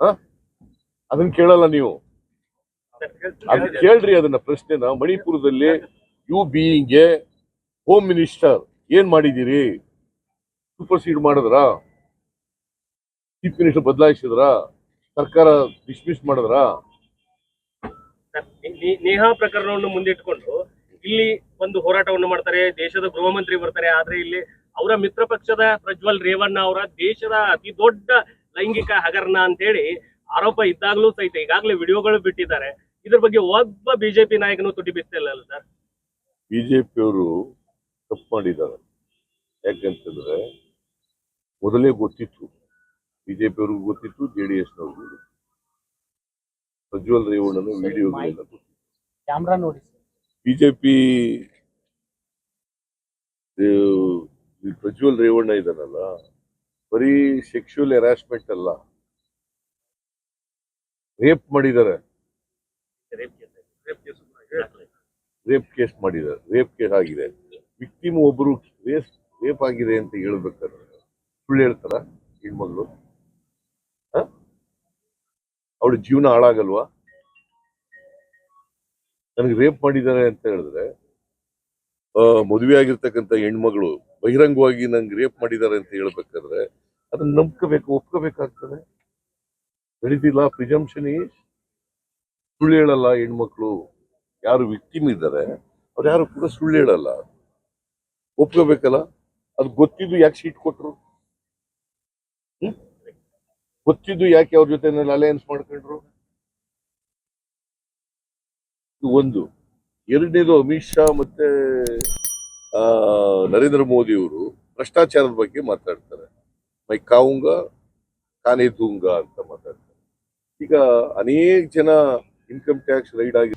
ಅದನ್ನ ಕೇಳಲ್ಲ ನೀವು. ಅದ್ ಕೇಳ್ರಿ ಅದನ್ನ ಪ್ರಶ್ನೆನ. ಮಣಿಪುರದಲ್ಲಿ ಯು ಬೀಯಿಂಗ್ಗೆ ಹೋಮ್ ಮಿನಿಸ್ಟರ್ ಏನ್ ಮಾಡಿದ್ದೀರಿ ಸೂಪರ್ ಸೀಡ್ ಮಾಡಿದ್ರ? ಚೀಫ್ ಮಿನಿಸ್ಟರ್ ಬದಲಾಯಿಸಿದ್ರ? ಸರ್ಕಾರ ಡಿಸ್ಮಿಸ್ ಮಾಡಿದ್ರ? ನೇಹಾ ಪ್ರಕರಣವನ್ನು ಮುಂದಿಟ್ಕೊಂಡು ಇಲ್ಲಿ ಒಂದು ಹೋರಾಟವನ್ನು ಮಾಡ್ತಾರೆ, ದೇಶದ ಗೃಹ ಮಂತ್ರಿ ಬರ್ತಾರೆ, ಆದ್ರೆ ಇಲ್ಲಿ ಅವರ ಮಿತ್ರ ಪಕ್ಷದ ಪ್ರಜ್ವಲ್ ರೇವಣ್ಣ ಅವರ ದೇಶದ ಅತಿ ದೊಡ್ಡ ಲೈಂಗಿಕ ಹಗರಣ ಅಂತ ಹೇಳಿ ಆರೋಪ ಇದ್ದಾಗ್ಲೂ ಸಹಿತ ಈಗಾಗಲೇ ವಿಡಿಯೋಗಳು ಬಿಟ್ಟಿದ್ದಾರೆ. ಇದ್ರ ಬಗ್ಗೆ ಒಬ್ಬ ಬಿಜೆಪಿ ನಾಯಕನು ತುಟಿ ಬಿತ್ತಿಲ್ಲ ಸರ್. ಬಿಜೆಪಿಯವರು ತಪ್ಪು ಮಾಡಿದ್ದಾರೆ. ಯಾಕಂತಂದ್ರೆ ಮೊದಲೇ ಗೊತ್ತಿತ್ತು ಬಿಜೆಪಿಯವ್ರಿಗೂ ಗೊತ್ತಿತ್ತು ಜೆ ಡಿ ಎಸ್ನವ್ರಿಗೂ ಗೊತ್ತಿತ್ತು. ಪ್ರಜ್ವಲ್ ರೇವಣ್ಣನ ವಿಡಿಯೋಗಳೆಲ್ಲ ಕ್ಯಾಮ್ರಾ ನೋಡಿ ಬಿಜೆಪಿ ಪ್ರಜ್ವಲ್ ರೇವಣ್ಣ ಇದಾನಲ್ಲ ಬರೀ ಸೆಕ್ಷುವಲ್ ಹೆರಾಸ್ಮೆಂಟ್ ಅಲ್ಲ. ರೇಪ್ ಮಾಡಿದ್ದಾರೆ. ರೇಪ್ ಕೇಸ್ ಮಾಡಿದ್ದಾರೆ. ರೇಪ್ ಕೇಸ್ ಆಗಿದೆ. ವಿಕ್ಟಿಮ್ ಒಬ್ರು ರೇಸ್ ರೇಪ್ ಆಗಿದೆ ಅಂತ ಹೇಳ್ಬೇಕಾದ್ರೆ ಸುಳ್ಳು ಹೇಳ್ತಾರ ಹೆಣ್ಮಗಳು? ಅವಳ ಜೀವನ ಹಾಳಾಗಲ್ವಾ? ನನಗೆ ರೇಪ್ ಮಾಡಿದ್ದಾರೆ ಅಂತ ಹೇಳಿದ್ರೆ ಮದುವೆ ಆಗಿರ್ತಕ್ಕಂಥ ಹೆಣ್ಮಗಳು ಬಹಿರಂಗವಾಗಿ ನಂಗೆ ರೇಪ್ ಮಾಡಿದ್ದಾರೆ ಅಂತ ಹೇಳ್ಬೇಕಾದ್ರೆ ಅದನ್ನ ನಂಬ್ಕೋಬೇಕು, ಒಪ್ಕೋಬೇಕಾಗ್ತದೆ. ನಡೀತಿಲ್ಲ ಪ್ರಿಜಂಪ್ಷನ್ ಸುಳ್ಳು ಹೇಳಲ್ಲ ಹೆಣ್ಮಕ್ಳು. ಯಾರು ವಿಕ್ಟಿಮ್ ಇದ್ದಾರೆ, ಅವ್ರು ಯಾರು ಕೂಡ ಸುಳ್ಳು ಹೇಳಲ್ಲ. ಒಪ್ಕೋಬೇಕಲ್ಲ? ಅದು ಗೊತ್ತಿದ್ದು ಯಾಕೆ ಸೀಟ್ ಕೊಟ್ರು? ಗೊತ್ತಿದ್ದು ಯಾಕೆ ಅವ್ರ ಜೊತೆ ಅಲಯನ್ಸ್ ಮಾಡ್ಕೊಂಡ್ರು? ಒಂದು. ಎರಡನೇದು ಅಮಿತ್ ಶಾ ಮತ್ತೆ ನರೇಂದ್ರ ಮೋದಿ ಅವರು ಭ್ರಷ್ಟಾಚಾರದ ಬಗ್ಗೆ ಮಾತಾಡ್ತಾರೆ. ಮೈ ಕಾವುಂಗ ಕಾನೆ ದೂಂಗ ಅಂತ ಮಾತಾಡ್ತಾರೆ ಈಗ ಅನೇಕ ಜನ ಇನ್ಕಮ್ ಟ್ಯಾಕ್ಸ್ ರೈಡ್ ಆಗಿ